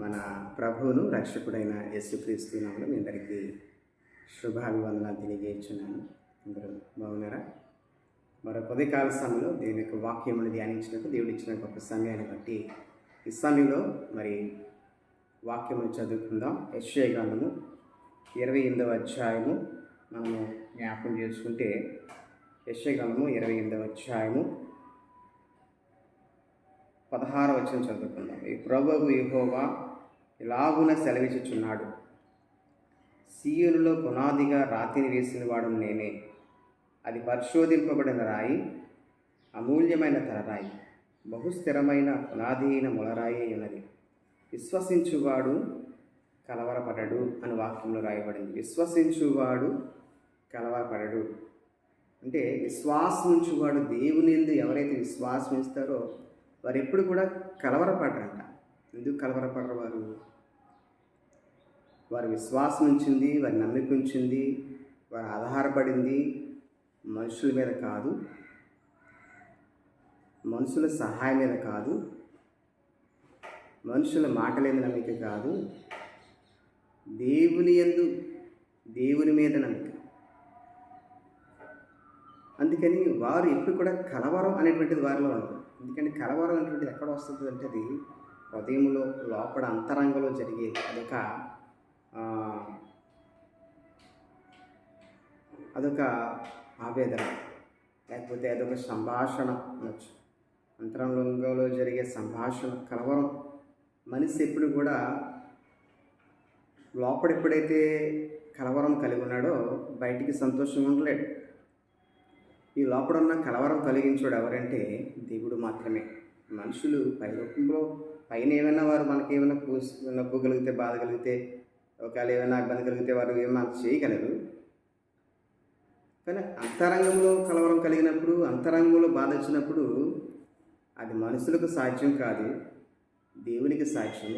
మన ప్రభువును రక్షకుడైన యేసుక్రీస్తు నామములో మీ అందరికీ శుభాభివందనాలు తెలియజేస్తున్నాను. అందరూ బాగున్నారా? మరో ఉదయకాల కాల సమయంలో దేవుని యొక్క వాక్యమును ధ్యానించినప్పుడు దేవుడు ఇచ్చిన గొప్ప సమయాన్ని బట్టి ఈ సమయంలో మరి వాక్యమును చదువుకుందాం. యశ్వ గ్రంథము ఇరవై ఎనిమిదవ అధ్యాయము. మనము జ్ఞాపకం చేసుకుంటే యశ్వ గ్రంథము ఇరవై ఎనిమిదవ అధ్యాయము పదహార వచనం చదువుకుందాం. ఈ ప్రభువు యెహోవా ఇలాగున సెలవిచ్చుచున్నాడు? సీయులలో పునాదిగా రాతిని వేసిన వాడు నేనే. అది పరిశోధింపబడిన రాయి అమూల్యమైన తలరాయి బహుస్థిరమైన పునాది అయిన ములరాయి ఉన్నది విశ్వసించువాడు కలవరపడడు అని వాక్యంలో రాయబడింది. విశ్వసించువాడు కలవరపడడు. అంటే విశ్వాసం ఉంచువాడు దేవుని ఎందు ఎవరైతే విశ్వాసం ఇస్తారో వారు ఎప్పుడు కూడా కలవరపడరంట. ఎందుకు కలవరపడరు వారు వారి విశ్వాసం ఉంచింది వారి నమ్మిక ఉంచింది వారు ఆధారపడింది మనుషుల మీద కాదు. మనుషుల సహాయం మీద కాదు. మనుషుల మాటలేని నమ్మిక కాదు. దేవుని ఎందు దేవుని మీద నమ్మిక. అందుకని వారు ఎప్పుడు కూడా కలవరం అనేటువంటిది వారిలో ఉండదు. ఎందుకంటే కలవరం అనేటువంటిది ఎక్కడ వస్తుంది అంటే అది హృదయంలో లోపల అంతరంగంలో జరిగేది. అదొక అదొక ఆవేదన. లేకపోతే అదొక సంభాషణ అనొచ్చు. అంతరంగంలో జరిగే సంభాషణ కలవరం మనిషి ఎప్పుడు కూడా లోపల ఎప్పుడైతే కలవరం కలిగి ఉన్నాడో బయటికి సంతోషంగా ఉండలేడు. ఈ లోపల ఉన్న కలవరం కలిగించాడు ఎవరంటే దేవుడు మాత్రమే. మనుషులు పై రూపంలో పైన ఏమైనా వారు మనకి ఏమైనా పూసి నొప్పు కలిగితే బాధ కలిగితే ఒకవేళ ఏమైనా ఇబ్బంది కలిగితే వారు ఏమైనా చేయగలరు? కానీ అంతరంగంలో కలవరం కలిగినప్పుడు అంతరంగంలో బాధ వచ్చినప్పుడు అది మనుషులకు సాధ్యం కాదు దేవునికి సాక్ష్యం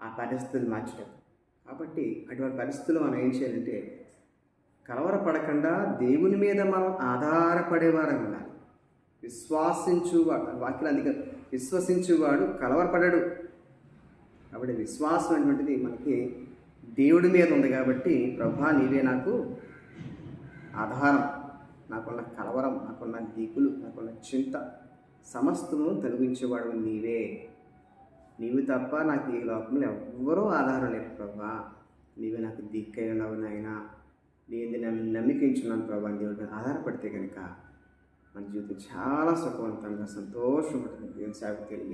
ఆ పరిస్థితులు మార్చడం. కాబట్టి అటువంటి పరిస్థితుల్లో మనం ఏం చేయాలంటే కలవరపడకుండా దేవుని మీద మనం ఆధారపడేవారం ఉండాలి విశ్వాసించువాడు వాక్యం అందుకే విశ్వసించువాడు కలవరపడడు. కాబట్టి విశ్వాసం అనేటువంటిది మనకి దేవుడి మీద ఉంది కాబట్టి ప్రభా నీవే నాకు ఆధారం నాకున్న కలవరం నాకున్న దిగులు నాకున్న చింత సమస్తము తొలగించేవాడు నీవే. నీవు తప్ప నాకు ఈ లోకంలో ఎవ్వరూ ఆధారం లేదు ప్రభా. నీవే నాకు దిక్కై ఉన్నావు నాయనా నేను నమ్మికించున్నాను ప్రభా. దేవుడి మీద ఆధారపడితే కనుక మన జీవితం చాలా సుఖవంతంగా సంతోషం ఉంటుంది. దేవుని సేవకు తెలియదు